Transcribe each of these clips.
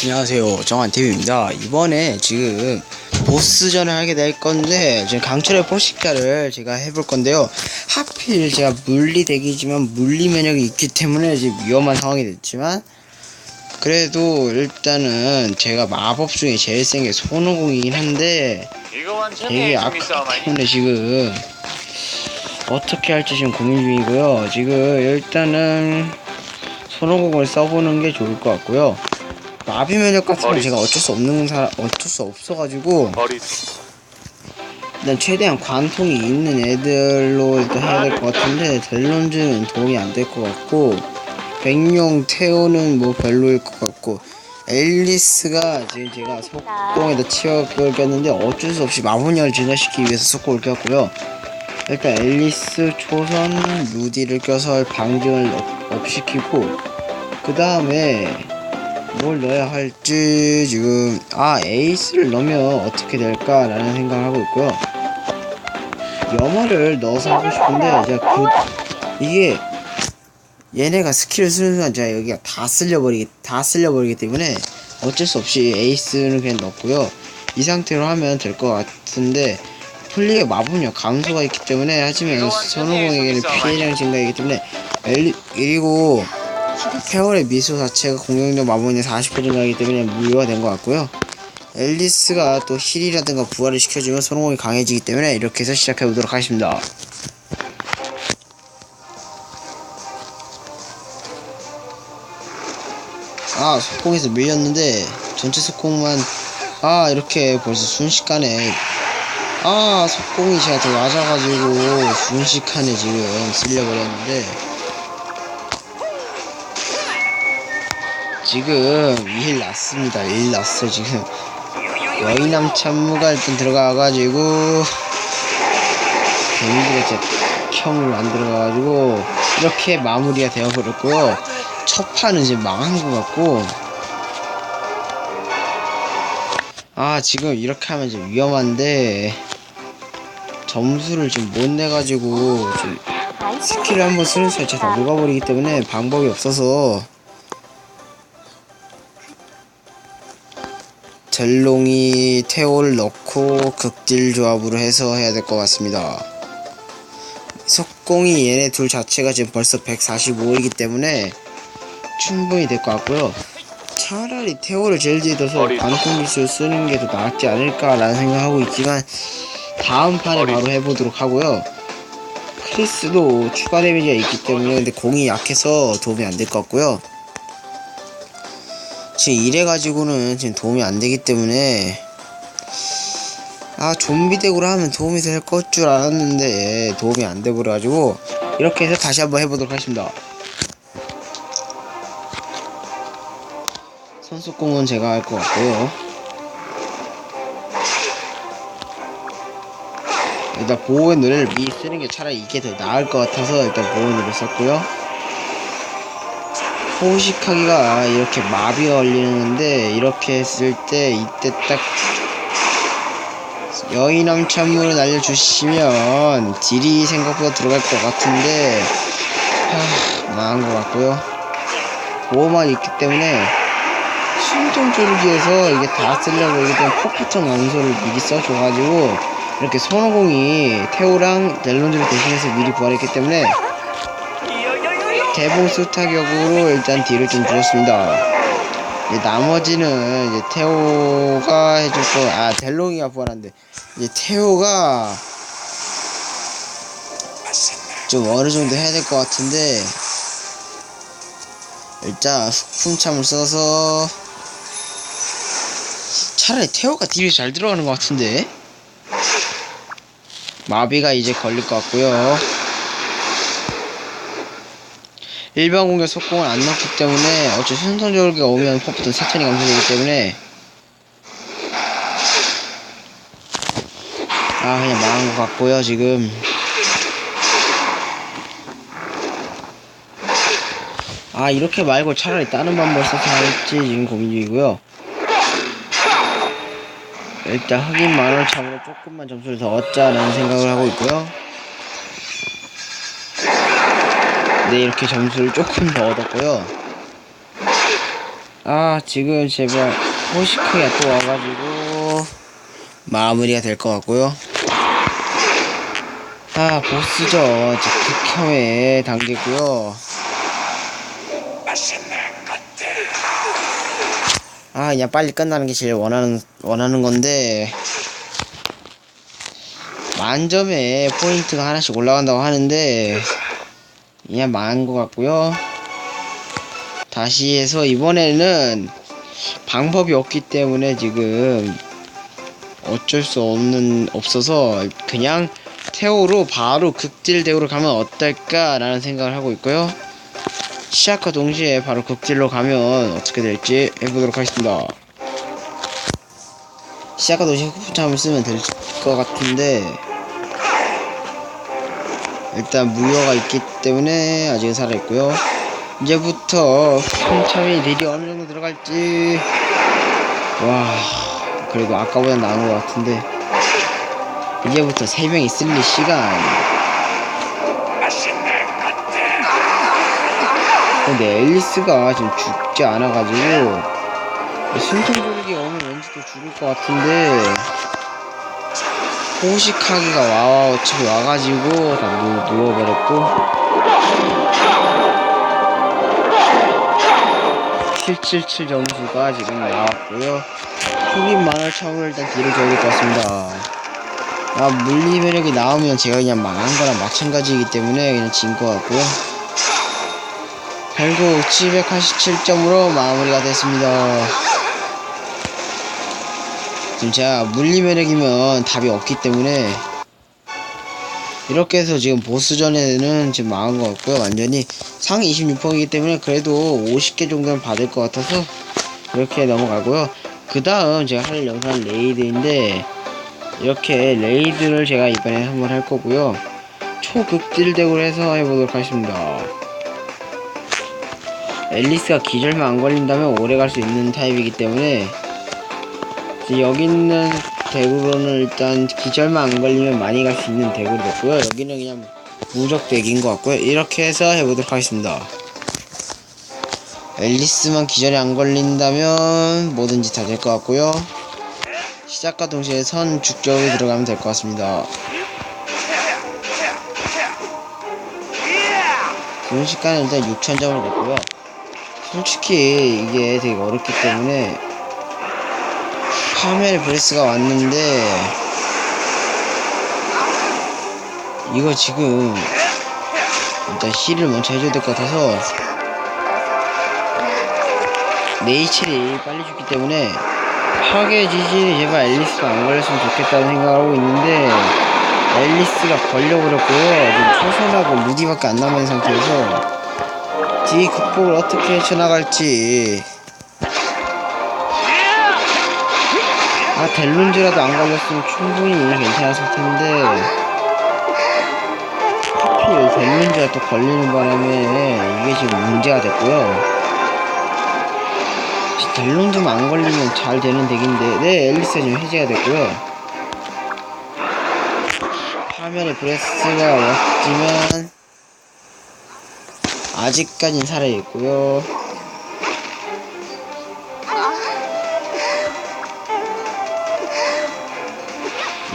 안녕하세요 정한TV입니다 이번에 지금 보스전을 하게 될 건데 지금 강철의 포식자를 제가 해볼 건데요 하필 제가 물리덱이지만 물리 면역이 있기 때문에 지금 위험한 상황이 됐지만 그래도 일단은 제가 마법 중에 제일 센 게 손오공이긴 한데 되게 아니? 때문에 지금 어떻게 할지 지금 고민 중이고요. 지금 일단은 손오공을 써보는 게 좋을 것 같고요. 마비 면역 같은 건 제가 어쩔 수 없는 사람 어쩔 수 없어가지고 일단 최대한 관통이 있는 애들로 일단 해야 될 것 같은데 델론즈는 도움이 안 될 것 같고 백룡 테오는 뭐 별로일 것 같고 앨리스가 지금 제가 속공에다 치역을 꼈는데 어쩔 수 없이 마모니아를 진화시키기 위해서 속공을 꼈고요. 일단 앨리스 초선 루디를 껴서 방정을 업, 업 시키고 그 다음에 뭘 넣어야 할지 지금 아 에이스를 넣으면 어떻게 될까라는 생각을 하고 있고요. 염화를 넣어서 하고 싶은데 제가 그 이게 얘네가 스킬을 쓰는 순간 제가 여기가 다 쓸려버리기 다 쓸려버리기 때문에 어쩔 수 없이 에이스는 그냥 넣고요. 이 상태로 하면 될 것 같은데 플리의 마법력 감소가 있기 때문에 하지만 선호공에게는 피해량 증가이기 때문에 그리고 페어의 미소 자체가 공격력 마법력 40% 증가하기 때문에 무효화된 것 같고요. 앨리스가 또 힐이라든가 부활을 시켜주면 손오공이 강해지기 때문에 이렇게 해서 시작해보도록 하겠습니다. 아 속공에서 밀렸는데 전체 속공만 아 이렇게 벌써 순식간에 아 속공이 제가 더 맞아가지고 순식간에 지금 쓸려버렸는데 지금 일 났습니다. 일 났어 지금. 여인남 참무가 일단 들어가가지고 개인들의 제 평을 안 들어가가지고 이렇게 마무리가 되어버렸고요. 첫 판은 이제 망한 것 같고. 아 지금 이렇게 하면 좀 위험한데 점수를 지금 못 내가지고 좀 스킬을 한번 쓰는 제가 다 녹아버리기 때문에 방법이 없어서 젤롱이 테오를 넣고 극딜 조합으로 해서 해야 될 것 같습니다. 석공이 얘네 둘 자체가 지금 벌써 145이기 때문에 충분히 될 것 같고요. 차라리 테오를 제일 뒤에 둬서. 관통 기술 쓰는 게 더 낫지 않을까라는 생각하고 있지만 다음 판에. 바로 해보도록 하고요. 크리스도 추가 데미지가 있기 때문에 근데 공이 약해서 도움이 안 될 것 같고요. 지금 이래 가지고는 지금 도움이 안 되기 때문에 아 좀비 덱으로 하면 도움이 될 것 줄 알았는데 도움이 안 돼버려 가지고 이렇게 해서 다시 한번 해보도록 하겠습니다. 선수공은 제가 할 것 같고요. 일단 보호의 노래를 미리 쓰는 게 차라리 이게 더 나을 것 같아서 일단 보호의 노래 썼고요. 포식하기가 이렇게 마비가 걸리는데 이렇게 했을 때 이때 딱 여인왕 찬물을 날려주시면 딜이 생각보다 들어갈 것 같은데 하, 나은 것 같고요. 보호만 있기 때문에 숨좀 줄이기 위해서 이게 다 쓰려고 이기 때문에 폭포청 연소를 미리 써줘가지고 이렇게 손오공이 테오랑 델론즈를 대신해서 미리 부활했기 때문에 대봉수 타격으로 일단 딜을 좀 주었습니다. 이제 나머지는 이제 테오가 거, 아, 델롱이가 부활한데, 이제 테오가 좀 어느 정도 해야 될 것 같은데, 일단 흑풍참을 써서 차라리 테오가 딜이 잘 들어가는 것 같은데, 마비가 이제 걸릴 것 같고요. 일반 공격 속공을 안 넣기 때문에 어차피 순서적으로 오면 퍼프든 세턴이 감소되기 때문에. 아 그냥 망한 것 같고요 지금. 아 이렇게 말고 차라리 다른 방법을 써서 할지 지금 고민 중이고요. 일단 흑인 만원 참으로 조금만 점수를 더 얻자라는 생각을 하고 있고요 네 이렇게 점수를 조금 더 얻었고요. 아 지금 제발 호시크가 또 와가지고 마무리가 될 것 같고요. 아 보스전 이제 극혐의 단계고요. 아 그냥 빨리 끝나는 게 제일 원하는 원하는 건데 만점에 포인트가 하나씩 올라간다고 하는데 그냥 망한 것 같고요 다시 해서 이번에는 방법이 없기 때문에 지금 어쩔 수 없는 없어서 그냥 태오로 바로 극딜 대우로 가면 어떨까 라는 생각을 하고 있고요. 시작과 동시에 바로 극딜로 가면 어떻게 될지 해보도록 하겠습니다. 시작과 동시에 후프참을 쓰면 될 것 같은데 일단 무효가 있기 때문에 아직은 살아있고요. 이제부터 후프참이 딜이 어느 정도 들어갈지. 와 그래도 아까보다 나은 것 같은데. 이제부터 세 명이 쓸릴 시간. 근데 앨리스가 지금 죽지 않아가지고 숨통 조르기가 오면 왠지 또 죽을 것 같은데 호식하기가 와 어차피 와가지고 다 누, 누워버렸고. 777 점수가 지금 나왔고요. 흑인 만월참을 일단 뒤로 줘야 될 것 같습니다. 아 물리 매력이 나오면 제가 그냥 망한 거랑 마찬가지이기 때문에 그냥 진 것 같고요. 결국 787점으로 마무리가 됐습니다 제가 물리 매력이면 답이 없기 때문에 이렇게 해서 지금 보스전에는 지금 망한 것 같고요. 완전히 상위 26%이기 때문에 그래도 50개 정도는 받을 것 같아서 이렇게 넘어가고요. 그 다음 제가 할 영상 레이드인데 이렇게 레이드를 제가 이번에 한번 할 거고요. 초극딜 덱으로 해서 해보도록 하겠습니다. 앨리스가 기절만 안 걸린다면 오래 갈 수 있는 타입이기 때문에 여기 있는 덱으로는 일단 기절만 안 걸리면 많이 갈 수 있는 덱으로 됐고요. 여기는 그냥 무적 덱인 것 같고요. 이렇게 해서 해보도록 하겠습니다. 앨리스만 기절이 안 걸린다면 뭐든지 다 될 것 같고요. 시작과 동시에 선 죽적으로 들어가면 될 것 같습니다. 순식간에 일단 6천점을 냈고요. 솔직히 이게 되게 어렵기 때문에 파멜 브레스가 왔는데 이거 지금 일단 힐을 먼저 해줘야 될 것 같아서 네이첼이 빨리 죽기 때문에 파괴 지진이 제발 앨리스가 안 걸렸으면 좋겠다는 생각을 하고 있는데 앨리스가 걸려버렸고요. 지금 초선하고 무기밖에 안 남은 상태에서 뒤 극복을 어떻게 해쳐나갈지 아 델룬즈라도 안 걸렸으면 충분히 괜찮았을 텐데. 하필 델룬즈가 또 걸리는 바람에 이게 지금 문제가 됐고요. 델룬즈만 안 걸리면 잘 되는 덱인데. 네 앨리스가 지금 해제가 됐고요. 화면에 브레스가 왔지만 아직까진 살아있고요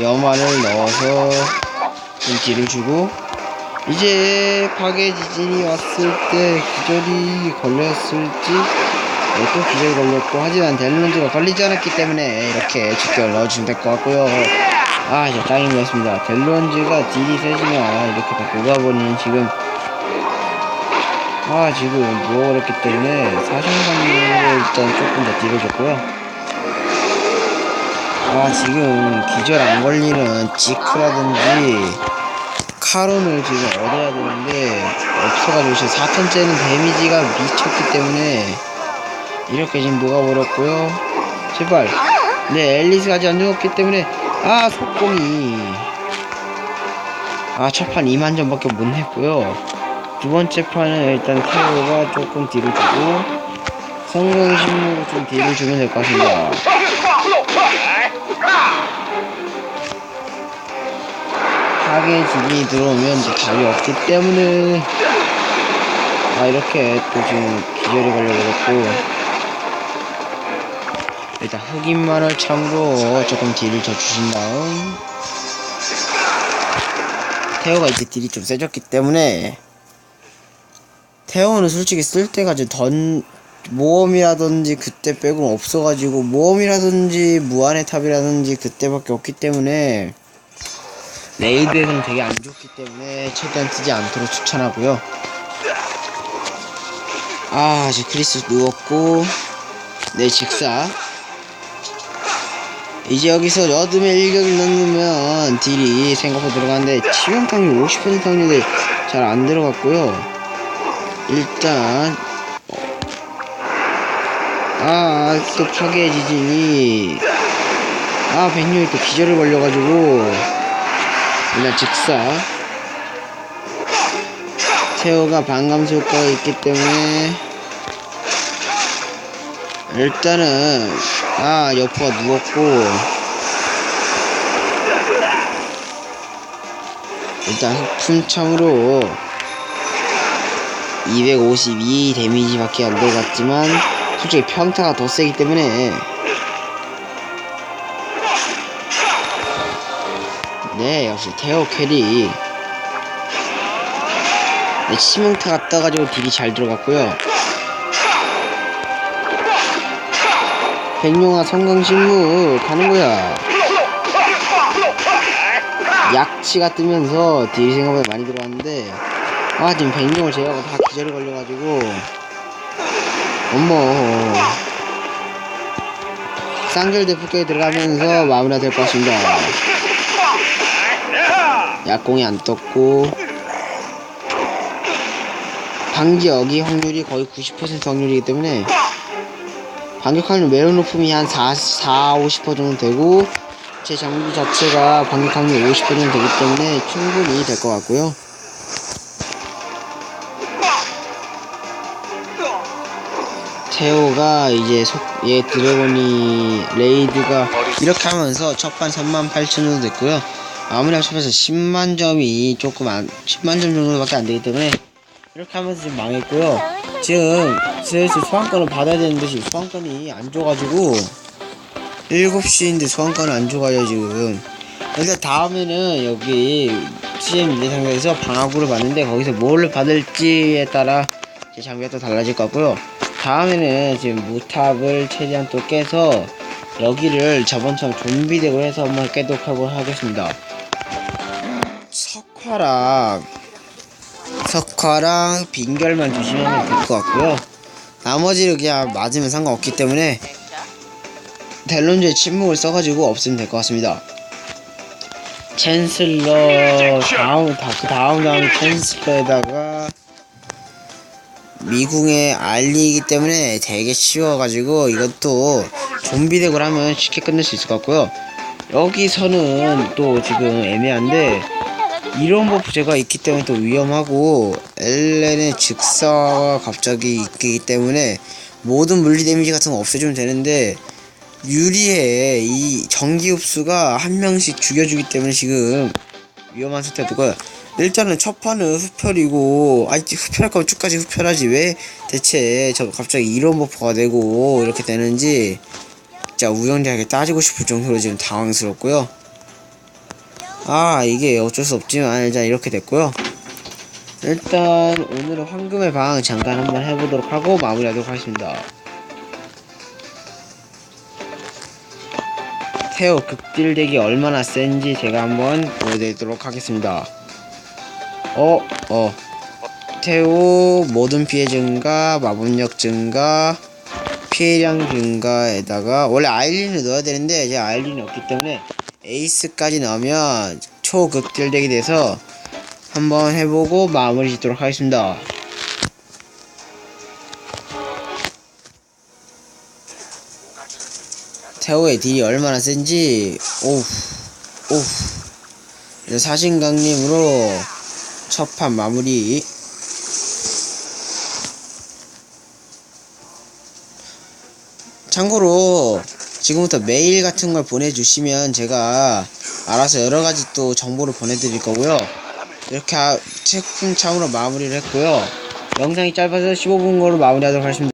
염화를 넣어서 좀 뒤를 주고 이제 파괴 지진이 왔을 때 기절이 걸렸을지 네, 또 기절이 걸렸고 하지만 델론즈가 걸리지 않았기 때문에 이렇게 직결 넣어주시면 될 것 같고요. 아 이제 같습니다. 델론즈가 딜이 세지면 이렇게 다 녹아버리는 지금 아 지금 누워버렸기 때문에 사생관으로 일단 조금 더 뒤로 줬고요 아 지금 기절 안 걸리는 지크라든지 카론을 지금 얻어야 되는데 없어가지고 지금 4턴째는 데미지가 미쳤기 때문에 이렇게 지금 녹아버렸고요. 제발. 네 앨리스가 아직 안 죽었기 때문에 아 속공이. 아 첫판 2만점 밖에 못 냈고요. 두 번째 판은 일단 태오가 조금 뒤로 주고 성공 신문으로 좀 뒤로 주면 될 것 같습니다 파괴 지진이 들어오면 이제 답이 없기 때문에. 아 이렇게 또 지금 기절이 걸려버렸고. 일단 흑인만을 참으로 조금 딜을 져주신 다음. 태호가 이제 딜이 좀 세졌기 때문에. 태호는 솔직히 쓸 때가 이제 던 모험이라든지 그때 빼고는 없어가지고 모험이라든지 무한의 탑이라든지 그때밖에 없기 때문에 레이드에서는 되게 안 좋기 때문에 최대한 쓰지 않도록 추천하고요. 아, 이제 크리스 누웠고, 네, 직사. 이제 여기서 여둠의 일격을 넣으면 딜이 생각보다 들어가는데, 치명 확률 50% 확률이 잘 안 들어갔고요. 일단, 아, 또 파괴 지진이, 아, 백룡이 또 기절을 걸려가지고, 일단 직사. 태호가 반감수 효과가 있기 때문에 일단은 아 여포가 누웠고 일단 흑품창으로 252 데미지밖에 안 들어갔지만 솔직히 평타가 더 세기 때문에 네 역시 태호 캐리 네, 치명타가 떠가지고 딜이 잘 들어갔고요. 백룡아 성강신무 가는 거야. 약치가 뜨면서 딜이 생각보다 많이 들어왔는데 아 지금 백룡을 제외하고 다 기절이 걸려가지고 어머 쌍절 대폭격에 들어가면서 마무리가 될것 같습니다. 약공이 안 떴고 방지역이 확률이 거의 90% 확률이기 때문에 반격 확률 매우 높음이 한 4, 4 50% 정도 되고 제 장비 자체가 반격 확률 50% 정도 되기 때문에 충분히 될 것 같고요. 테오가 이제 속, 얘 드래곤이 레이드가 이렇게 하면서 첫판 38,000 정도 됐고요 아무리 합쳐서 10만 점이 조금 안 10만 점 정도밖에 안 되기 때문에 이렇게 하면서 지금 망했고요. 지금 슬슬 소환권을 받아야 되는데 지금 소환권이 안 줘가지고 7시인데 소환권을 안 줘가지고 지금 그래서 다음에는 여기 CM 인내 상자에서 방어구를 받는데 거기서 뭘 받을지에 따라 제 장비가 또 달라질 것 같고요. 다음에는 지금 무탑을 최대한 또 깨서 여기를 저번처럼 좀비 덱으로 해서 한번 깨도록 하고 하겠습니다. 석화랑 석화랑 빈결만 조심하면 될 것 같고요. 나머지를 그냥 맞으면 상관없기 때문에 델론즈의 침묵을 써가지고 없으면 될 것 같습니다. 챈슬러 다음 다, 그 다음 다음 챈슬러에다가 미궁에 알리기 때문에 되게 쉬워가지고 이것도 좀비 덱을 하면 쉽게 끝낼 수 있을 것 같고요. 여기서는 또 지금 애매한데 이런 버프 제가 있기 때문에 또 위험하고 엘렌의 즉사가 갑자기 있기 때문에 모든 물리 데미지 같은 거 없애주면 되는데 유리해. 이 전기 흡수가 한 명씩 죽여주기 때문에 지금 위험한 상태가 되고요 일단은 첫 판은 흡혈이고 아이 흡혈할 거면 쭉까지 흡혈하지. 왜 대체 저 갑자기 이런 버프가 되고 이렇게 되는지. 진짜 우영대하게 따지고 싶을 정도로 지금 당황스럽고요 아 이게 어쩔 수 없지만 일단 이렇게 됐고요. 일단 오늘은 황금의 방 잠깐 한번 해보도록 하고 마무리하도록 하겠습니다. 테오 극딜덱이 얼마나 센지 제가 한번 보여드리도록 하겠습니다. 어? 어. 테오 모든 피해 증가 마법력 증가 피해량 증가에다가 원래 아일린을 넣어야 되는데 제가 아일린이 없기 때문에 에이스까지 넣으면 초극딜덱이 돼서 한번 해보고 마무리 짓도록 하겠습니다. 태호의 딜이 얼마나 센지 오우 오우 사신강림으로 첫판 마무리 참고로 지금부터 메일 같은 걸 보내주시면 제가 알아서 여러 가지 또 정보를 보내드릴 거고요. 이렇게 하- 제품 참으로 마무리를 했고요. 영상이 짧아서 15분 거로 마무리하도록 하겠습니다.